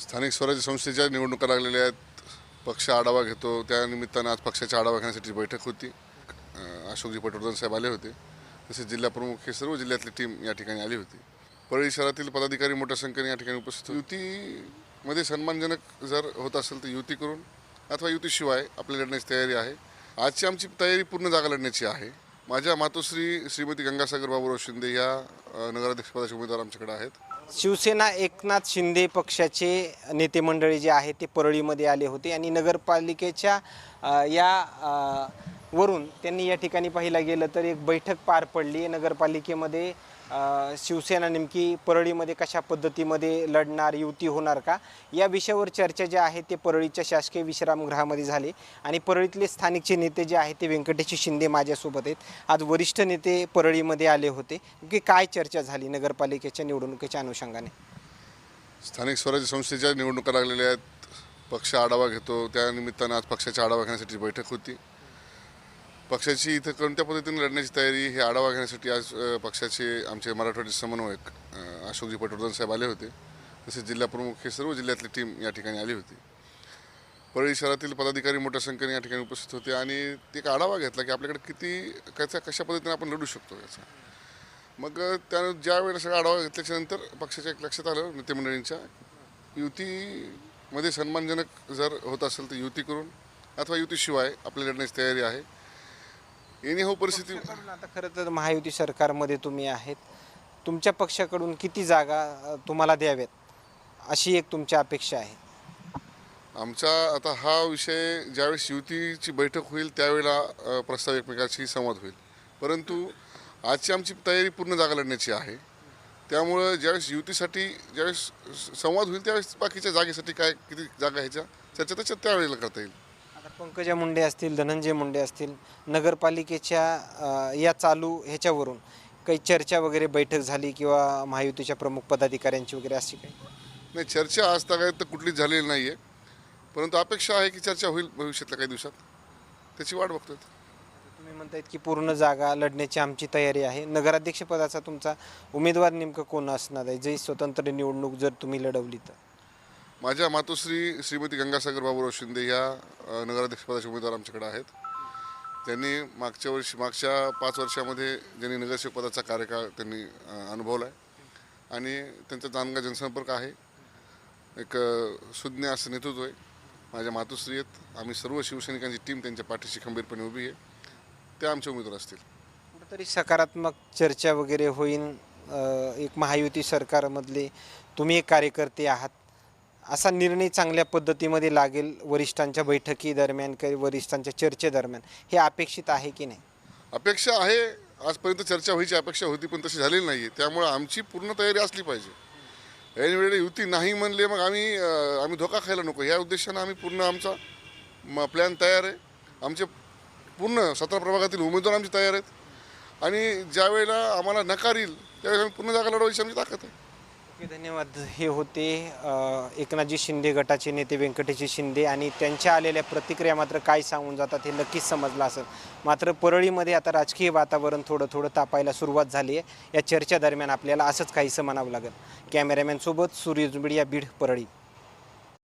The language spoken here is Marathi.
स्थानिक स्वराज्य संस्थेच्या निवडणुका लागलेल्या आहेत. पक्ष आढावा घेतो. त्यानिमित्तानं आज पक्षाचा आढावा घेण्यासाठी बैठक होती. अशोकजी पटवर्धन साहेब आले होते. तसेच जिल्हाप्रमुख हे सर्व जिल्ह्यातली टीम या ठिकाणी आली होती. परळी शहरातील पदाधिकारी मोठ्या संख्येने या ठिकाणी उपस्थित युतीमध्ये सन्मानजनक जर होत असेल तर युती करून अथवा युतीशिवाय आपल्या लढण्याची तयारी आहे. आजची आमची तयारी पूर्ण जागा लढण्याची आहे. माझ्या मातोश्री श्रीमती गंगासागर बाबूराव शिंदे या नगराध्यक्षपदाचे उमेदवार आमच्याकडे आहेत. शिवसेना एकनाथ शिंदे पक्षाचे नेते मंडळी जे आहे ते परळीमध्ये आले होते आणि नगरपालिकेच्या या वरून त्यांनी या ठिकाणी पाहिलं गेलं तर एक बैठक पार पडली. नगरपालिकेमध्ये शिवसेना नेमकी परळीमध्ये कशा पद्धतीमध्ये लढणार युती होणार का? या विषयावर चर्चा ज्या आहे ते परळीच्या शासकीय विश्रामगृहामध्ये झाली आणि परळीतले स्थानिकचे नेते जे आहेत ते व्यंकटेश शिंदे माझ्यासोबत आहेत. आज वरिष्ठ नेते परळीमध्ये आले होते. की काय चर्चा झाली नगरपालिकेच्या निवडणुकीच्या अनुषंगाने? स्थानिक स्वराज्य संस्थेच्या निवडणुका लागलेल्या आहेत. पक्ष आढावा घेतो. त्या निमित्तानं आज पक्षाचा आढावा घेण्यासाठी बैठक होती. पक्षाची इथं कोणत्या पद्धतीने लढण्याची तयारी हे आढावा घेण्यासाठी आज पक्षाचे आमचे मराठवाडी समन्वयक अशोकजी पटवर्धन साहेब आले होते. तसेच जिल्हाप्रमुख हे सर्व जिल्ह्यातली टीम या ठिकाणी आली होती. परळी शहरातील पदाधिकारी मोठ्या संख्येने या ठिकाणी उपस्थित होते आणि ते एक आढावा घेतला की आपल्याकडे किती कशा कशा पद्धतीने आपण लढू शकतो याचा. मग त्या ज्या वेळेला सगळा आढावा घेतल्याच्या नंतर पक्षाच्या एक लक्षात आलं नेतेमंडळींच्या युतीमध्ये सन्मानजनक जर होत असेल तर युती करून अथवा युतीशिवाय आपली लढण्याची तयारी आहे. एनी हो परिस्थिती आता खरं तर महायुती सरकारमध्ये तुम्ही आहेत. तुमच्या पक्षाकडून किती जागा तुम्हाला द्याव्यात? अशी एक तुमची अपेक्षा आहे. आमचा आता हा विषय ज्यावेळेस युतीची बैठक होईल त्यावेळेला प्रस्ताव एकमेकांशी संवाद होईल. परंतु आजची आमची तयारी पूर्ण जागा लढण्याची आहे. त्यामुळं ज्यावेळेस युतीसाठी ज्यावेळेस संवाद होईल त्यावेळेस बाकीच्या जागेसाठी काय किती जागा ह्याच्या? चर्चा त्याच्यात त्यावेळेला करता येईल. पंकजा मुंडे असतील धनंजय मुंडे असतील नगरपालिकेच्या या चालू ह्याच्यावरून काही चर्चा वगैरे बैठक झाली किंवा महायुतीच्या प्रमुख पदाधिकाऱ्यांची वगैरे अशी काही? नाही चर्चा आज तक तर कुठलीच झालेली नाही आहे परंतु अपेक्षा आहे की चर्चा होईल भविष्यातल्या काही दिवसात. त्याची वाट बघतोय. तुम्ही म्हणतायत की पूर्ण जागा लढण्याची आमची तयारी आहे. नगराध्यक्षपदाचा तुमचा उमेदवार नेमकं कोण असणार आहे? जे स्वतंत्र निवडणूक जर तुम्ही लढवली तर. माझ्या मातोश्री श्रीमती गंगासागर बाबूराव शिंदे ह्या नगराध्यक्षपदाचे उमेदवार आमच्याकडे आहेत. त्यांनी मागच्या वर्षी मागच्या पाच वर्षामध्ये ज्यांनी नगरसेवक पदाचा कार्यकाळ त्यांनी अनुभवला आहे आणि त्यांचा जाणगा जनसंपर्क आहे. एक सुज्ञ असं नेतृत्व आहे. माझ्या मातोश्री आहेत. आम्ही सर्व शिवसैनिकांची टीम त्यांच्या पाठीशी खंबीरपणे उभी आहे. त्या आमचे उमेदवार असतील. कुठंतरी सकारात्मक चर्चा वगैरे होईल एक महायुती सरकारमधले तुम्ही एक कार्यकर्ते आहात. असा निर्णय चांगल्या पद्धतीमध्ये लागेल वरिष्ठांच्या बैठकी दरम्यान काही वरिष्ठांच्या चर्चेदरम्यान हे अपेक्षित आहे की नाही? अपेक्षा आहे. आजपर्यंत चर्चा व्हायची अपेक्षा होती पण तशी झालेली नाही आहे त्यामुळे आमची पूर्ण तयारी असली पाहिजे. ऐन युती नाही म्हणले मग आम्ही आम्ही धोका खायला नको. या उद्देशानं आम्ही पूर्ण आमचा प्लॅन तयार आहे. आमचे पूर्ण सतरा प्रभागातील उमेदवार आमचे तयार आहेत. आणि ज्यावेळेला आम्हाला नकार येईल त्यावेळेस आम्ही पूर्ण जागा लढवायची आमची ताकद आहे. ओके धन्यवाद. हे होते एकनाथजी शिंदे गटाचे नेते व्यंकटेशजी शिंदे आणि त्यांच्या आलेल्या प्रतिक्रिया मात्र काय सांगून जातात हे नक्कीच समजलं असेल. मात्र परळीमध्ये आता राजकीय वातावरण थोडं थोडं तापायला सुरुवात झाली आहे. या चर्चा दरम्यान आपल्याला असंच काहीसं म्हणावं लागेल. कॅमेरामॅनसोबत सूर्य मीडिया बीड परळी.